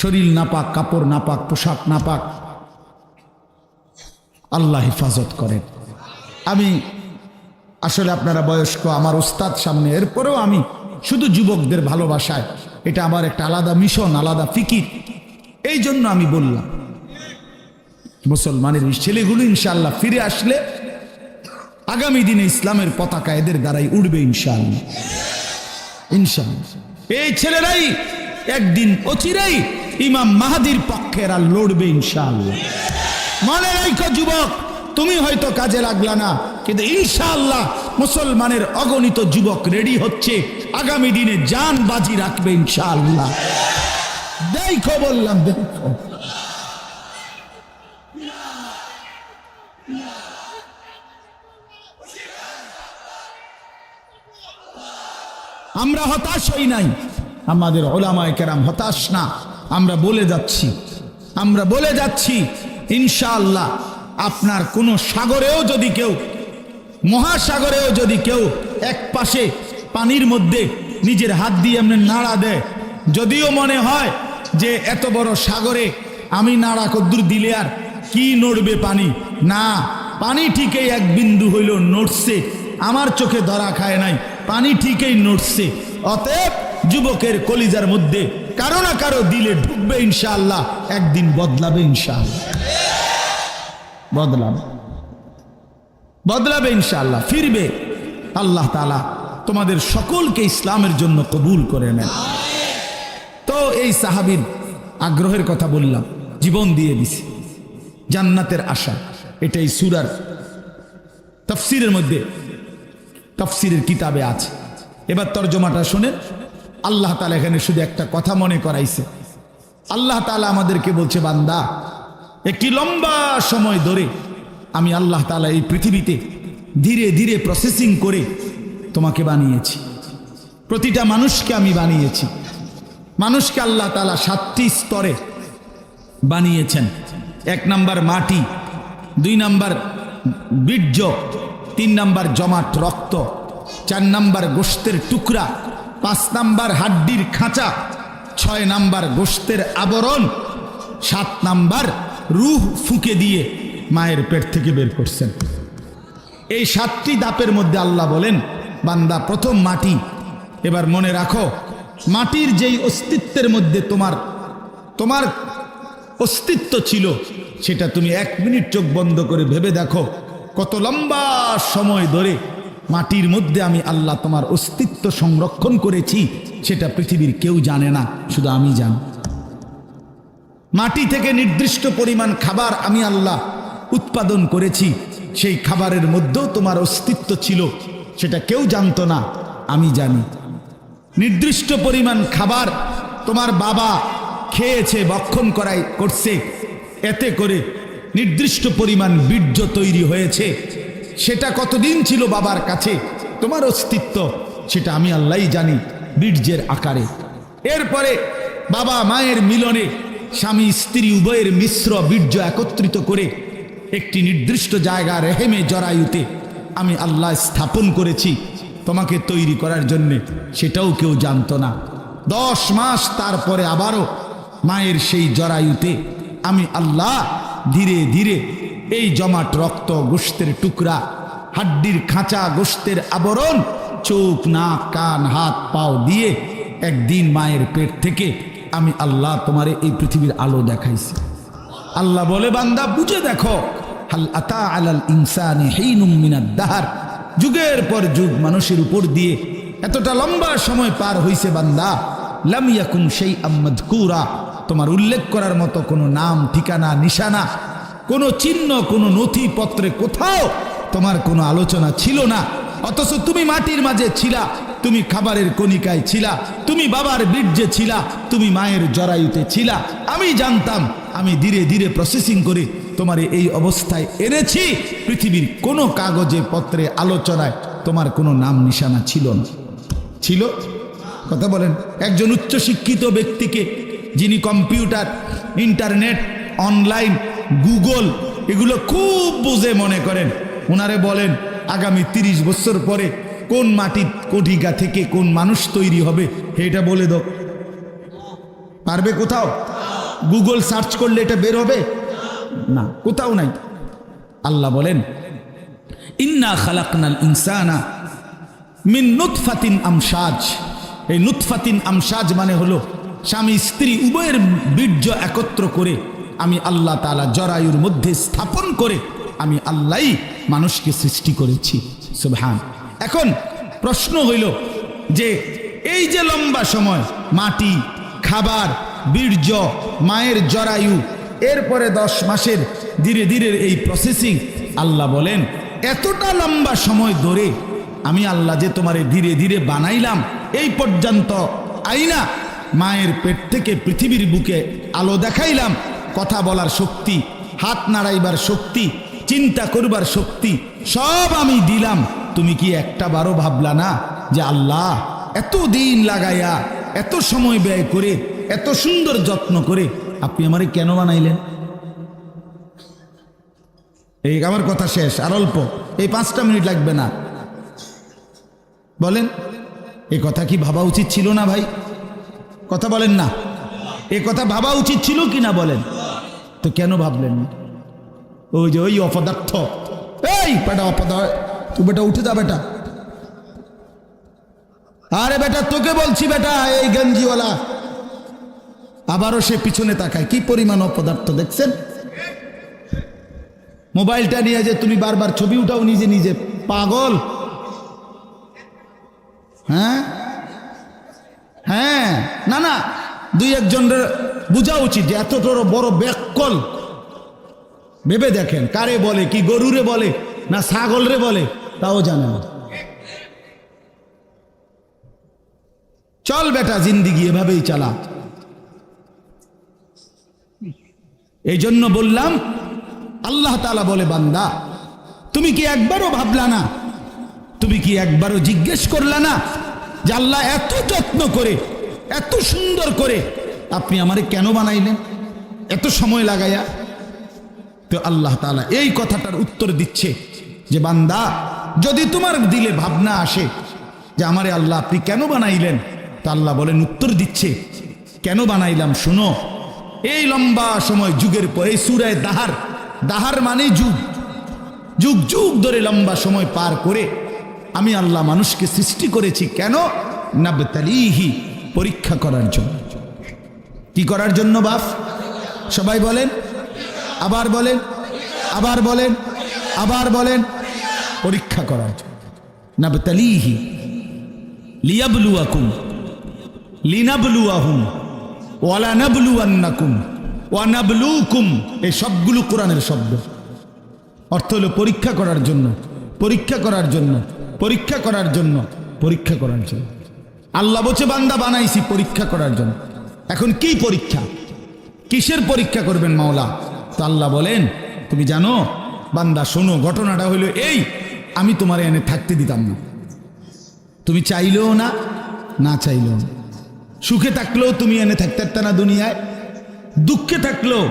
শরীর নাপাক, কাপড় নাপাক, পোশাক নাপাক, আল্লাহ হেফাজত করেন। আমি, আসলে আপনারা বয়স্ক, আমার ওস্তাদ সামনে, এরপরেও আমি শুধু যুবকদের ভালোবাসায়। এটা আমার একটা আলাদা মিশন, আলাদা ফিকির। এই জন্য আমি বললাম, মুসলমানের ছেলেগুলো ইনশাল্লাহ ফিরে আসলে আগামী দিনে ইসলামের পতাকা এদের দ্বারাই উড়বে ইনশাল্লাহ ইনশাল্লাহ এই ছেলেরাই একদিন অচিরেই ইমাম মাহাদির পক্ষে এরা লড়বে ইনশাআল্লাহ। মনে রাখো যুবক, তুমি হয়তো কাজে লাগলা না, কিন্তু ইনশাআল্লাহ মুসলমানের অগণিত যুবক রেডি হচ্ছে, আগামী দিনে যান বাজি রাখবে ইনশাআল্লাহ। দেখো বললাম, দেখো। আমরা হতাশ হই নাই। আমাদের ওলামায় কেরাম হতাশ না। আমরা বলে যাচ্ছি। আমরা বলে যাচ্ছি, ইনশাআল্লাহ, আপনার কোনো সাগরেও যদি কেউ, মহাসাগরেও যদি কেউ এক পাশে পানির মধ্যে নিজের হাত দিয়ে এমনি নাড়া দেয়, যদিও মনে হয় যে এত বড় সাগরে আমি নাড়া কদ্দুর দিলে আর কি নড়বে পানি? না, পানি ঠিকই এক বিন্দু হইল নড়ছে, আমার চোখে ধরা খায় নাই, পানি ঠিকই নড়ছে। অতএব যুবকের কলিজার মধ্যে কারও না কারও দিলে ঢুকবে ইনশাআল্লাহ, একদিন বদলাবে ইনশাআল্লাহ। বদলাবে। বদলাবে ইনশাআল্লাহ, ফিরবে। আল্লাহ তালা তোমাদের সকলকে ইসলামের জন্য কবুল করে নেন। তো এই সাহাবির আগ্রহের কথা বললাম, জীবন দিয়ে দিছি। জান্নাতের আশা, এটাই সুরার তফসিরের মধ্যে, তফসিরের কিতাবে আছে। এবার তর্জমাটা শুনে আল্লাহ তালা এখানে শুধু একটা কথা মনে করাইছে। আল্লাহ তালা আমাদেরকে বলছে, বান্দা, একটি লম্বা সময় ধরে আমি আল্লাহ তালা এই পৃথিবীতে ধীরে ধীরে প্রসেসিং করে তোমাকে বানিয়েছি। প্রতিটা মানুষকে আমি বানিয়েছি। মানুষকে আল্লাহ তালা সাতটি স্তরে বানিয়েছেন। এক নাম্বার মাটি, দুই নাম্বার বীর্য, তিন নাম্বার জমাট রক্ত, চার নাম্বার গোস্তের টুকরা পাঁচ নাম্বার হাড্ডির খাঁচা, ছয় নাম্বার গোস্তের আবরণ, সাত নাম্বার রুহ ফুকে দিয়ে মায়ের পেট থেকে বের করছেন। এই সাতটি দাপের মধ্যে আল্লাহ বলেন, বান্দা প্রথম মাটি, এবার মনে রাখো, মাটির যেই অস্তিত্বের মধ্যে তোমার তোমার অস্তিত্ব ছিল, সেটা তুমি এক মিনিট চোখ বন্ধ করে ভেবে দেখো, কত লম্বা সময় ধরে মাটির মধ্যে আমি আল্লাহ তোমার অস্তিত্ব সংরক্ষণ করেছি, সেটা পৃথিবীর কেউ জানে না, শুধু আমি জানি। মাটি থেকে নির্দিষ্ট পরিমাণ খাবার আমি আল্লাহ উৎপাদন করেছি, সেই খাবারের মধ্যেও তোমার অস্তিত্ব ছিল, সেটা কেউ জানতো না, আমি জানি। নির্দিষ্ট পরিমাণ খাবার তোমার বাবা খেয়েছে বক্ষণ করাই করছে, এতে করে নির্দিষ্ট পরিমাণ বীর্য তৈরি হয়েছে সেটা কতদিন ছিল বাবার কাছে? তোমার অস্তিত্ব, সেটা আমি আল্লাহই জানি বীর্যের আকারে। এরপরে বাবা মায়ের মিলনে স্বামী স্ত্রী উভয়ের মিশ্র বীর্য একত্রিত করে একটি নির্দিষ্ট জায়গা রেহেমে জরায়ুতে আমি আল্লাহ স্থাপন করেছি তোমাকে তৈরি করার জন্যে। সেটাও কেউ জানতো না। দশ মাস তারপরে আবারও মায়ের সেই জরায়ুতে আমি আল্লাহ ধীরে ধীরে এই জমাট রক্ত গোস্তের টুকরা, হাড্ডির খাঁচা গোস্তের আবরণ, চোখ, নাক, কান, হাত, পাও দিয়ে একদিন মায়ের পেট থেকে আমি আল্লাহ তোমারে এই পৃথিবীর আলো দেখাইছি। আল্লাহ বলে, বান্দা, বুঝে দেখো আতা দাহার। যুগের পর যুগ মানুষের উপর দিয়ে এতটা লম্বা সময় পার হইছে বান্দা, লাম ইয়াকুম সেই আম্মাদকুরা তোমার উল্লেখ করার মতো কোনো নাম, ঠিকানা, নিশানা কোনো চিহ্ন, কোনো নথিপত্রে কোথাও তোমার কোনো আলোচনা ছিল না। অথচ তুমি মাটির মাঝে ছিলা, তুমি খাবারের কণিকায় ছিলা, তুমি বাবার বীর্যে ছিলা, তুমি মায়ের জরায়ুতে ছিলা। আমি জানতাম, আমি ধীরে ধীরে প্রসেসিং করে তোমার এই অবস্থায় এনেছি। পৃথিবীর কোনো কাগজে, পত্রে, আলোচনায় তোমার কোনো নাম নিশানা ছিল না। ছিল? কথা বলেন। একজন উচ্চশিক্ষিত ব্যক্তিকে যিনি কম্পিউটার, ইন্টারনেট, অনলাইন গুগল এগুলো খুব বুঝে মনে করেন। ওনারে বলেন, আগামী তিরিশ বছর পরে কোন মাটির কটিকা থেকে কোন মানুষ তৈরি হবে, এটা বলে দাও। পারবে কোথাও? গুগল সার্চ করলে এটা বের হবে? না, কোথাও নাই। আল্লাহ বলেন, ইন্না খালাকনাল ইনসানা মিন নুতফাতিন আমসাজ। এই নুতফাতিন আমসাজ মানে হলো, স্বামী স্ত্রী উভয়ের বীর্য একত্র করে আমি আল্লাহ তালা জরায়ুর মধ্যে স্থাপন করে আমি আল্লাহই মানুষকে সৃষ্টি করেছি। সুবহান। এখন প্রশ্ন হইল যে এই যে লম্বা সময়, মাটি, খাবার, বীর্য, মায়ের জরায়ু, এরপরে দশ মাসের ধীরে ধীরে এই প্রসেসিং আল্লাহ বলেন, এতটা লম্বা সময় ধরে আমি আল্লাহ যে তোমারে ধীরে ধীরে বানাইলাম, এই পর্যন্ত আইনা মায়ের পেট থেকে পৃথিবীর বুকে আলো দেখাইলাম কথা বলার শক্তি, হাত নাড়াইবার শক্তি, চিন্তা করবার শক্তি, সব আমি দিলাম। তুমি কি একটা বারো ভাবলা না যে আল্লাহ এত দিন লাগাইয়া, এত সময় ব্যয় করে, এত সুন্দর যত্ন করে আপনি আমারে কেন বানাইলেন? এই আমার কথা শেষ, আর অল্প। এই পাঁচটা মিনিট লাগবে না। বলেন এই কথা কি ভাবা উচিত ছিল না ভাই? কথা বলেন না। এ কথা ভাবা উচিত ছিল কি না বলেন? তো কেন ভাবলেন? না? ওই যে, ওই অপদার্থ। এই বেটা অপদার্থ তুই বেটা, উঠে যা বেটা। আরে বেটা, তোকে বলছি বেটা, এই গঞ্জিওয়ালা। আবারও সে পিছনে তাকায়। কি পরিমাণ অপদার্থ, দেখছেন? মোবাইলটা নিয়ে যে তুমি বারবার ছবি উঠাও, নিজে নিজে। পাগল। হ্যাঁ? হ্যাঁ? না না, দুই একজনের বোঝা উচিত যে এত বড় ব্যাককল। ভেবে দেখেন, কারে বলে, কি গরুরে বলে, না ছাগলরে বলে, তাও জানে না। চল বেটা, জিন্দিগি এভাবেই চালা। এই জন্য বললাম, আল্লাহ তালা বলে, বান্দা, তুমি কি একবারও ভাবলা না? তুমি কি একবারও জিজ্ঞেস করলা না যে আল্লাহ এত যত্ন করে, এত সুন্দর করে আপনি আমারে কেন বানাইলেন? এত সময় লাগাইয়া। তো আল্লাহ তাআলা এই কথাটার উত্তর দিচ্ছে যে, বান্দা, যদি তোমার দিলে ভাবনা আসে যে, আমারে আল্লাহ আপনি কেন বানাইলেন? তা আল্লাহ বলেন, উত্তর দিচ্ছে, কেন বানাইলাম শুনো, এই লম্বা সময় যুগের পর, এই সুরায় দাহার দাহার মানে যুগ। যুগ যুগ ধরে লম্বা সময় পার করে আমি আল্লাহ মানুষকে সৃষ্টি করেছি কেন? নাবতালিহি, পরীক্ষা করার জন্য। কি করার জন্য বাপ সবাই বলেন। আবার বলেন। আবার বলেন। আবার বলেন। পরীক্ষা করার জন্য। নাবতালিহি লিয়াবলুয়াকুম। লিনাবলুয়াহুম। ওয়ালা নাবলুয়ান্নাকুম। ওয়ানাবলুকুম এই সবগুলো কোরআনের শব্দ। অর্থ হলো পরীক্ষা করার জন্য। পরীক্ষা করার জন্য। পরীক্ষা করার জন্য। পরীক্ষা করার জন্য। আল্লাহ বলছে, বান্দা বানাইছি পরীক্ষা করার জন্য। এখন কি পরীক্ষা? কিসের পরীক্ষা করবেন মাওলা? তো আল্লাহ বলেন, তুমি জানো, বান্দা, শোনো, ঘটনাটা হলো এই, আমি তোমার এনে থাকতে দিতাম না। তুমি চাইলেও না না চাইলেও না। সুখে থাকলেও তুমি এনে থাকতে পারতা না দুনিয়ায়, দুঃখে থাকলেও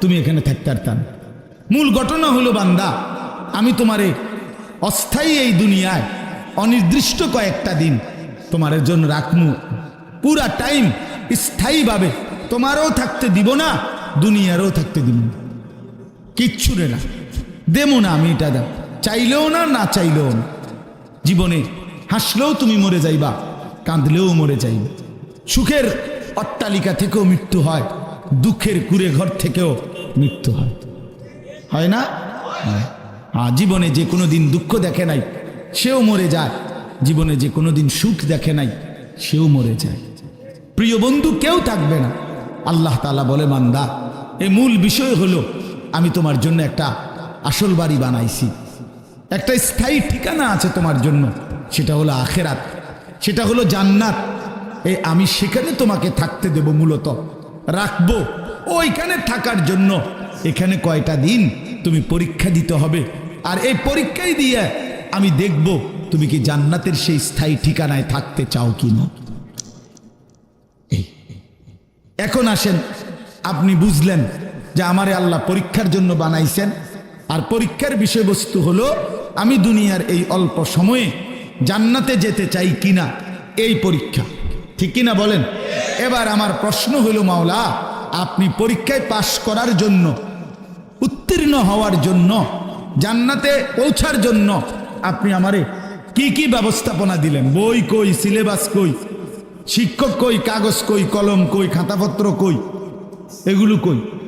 তুমি এখানে থাকতে পারতা না। মূল ঘটনা হলো বান্দা, আমি তোমারে অস্থায়ী এই দুনিয়ায় অনির্দিষ্ট কয়েকটা দিন তোমার জন্য রাখমু। পুরা টাইম স্থায়ীভাবে। তোমারও থাকতে দিব না, দুনিয়ারও থাকতে দিব না। কিচ্ছু রে না। দেবো না আমি এটা দাও। চাইলেও না না চাইলেও না। জীবনে হাসলেও তুমি মরে যাইবা, কাঁদলেও মরে যাইবা। সুখের অট্টালিকা থেকেও মৃত্যু হয়, দুঃখের কুড়ে ঘর থেকেও মৃত্যু হয়। হয় না? জীবনে যে কোনো দিন দুঃখ দেখে নাই, সেও মরে যায়। জীবনে যে কোনো দিন সুখ দেখে নাই, সেও মরে যায়। প্রিয় বন্ধু, কেউ থাকবে না। আল্লাহ তালা বলে মান্দা এই মূল বিষয় হলো, আমি তোমার জন্য একটা আসল বাড়ি বানাইছি। একটা স্থায়ী ঠিকানা আছে তোমার জন্য, সেটা হলো আখেরাত, সেটা হলো জান্নাত। এই আমি সেখানে তোমাকে থাকতে দেব মূলত। রাখব ওইখানে থাকার জন্য। এখানে কয়টা দিন তুমি পরীক্ষা দিতে হবে। আর এই পরীক্ষাই দিয়ে আমি দেখব তুমি কি জান্নাতের সেই স্থায়ী ঠিকানায় থাকতে চাও কি না। এখন আসেন, আপনি বুঝলেন যে আমারে আল্লাহ পরীক্ষার জন্য বানাইছেন। আর পরীক্ষার বিষয়বস্তু হলো, আমি দুনিয়ার এই অল্প সময়ে জান্নাতে যেতে চাই কিনা এই পরীক্ষা। ঠিক কিনা বলেন? এবার আমার প্রশ্ন হইল মাওলা, আপনি পরীক্ষায় পাশ করার জন্য, উত্তীর্ণ হওয়ার জন্য, জান্নাতে পৌঁছার জন্য আপনি আমারে কি কি ব্যবস্থাপনা দিলেন? বই কই, সিলেবাস কই? শিক্ষক কই কাগজ কই কলম কই খাতাপত্র কই এগুলো কই?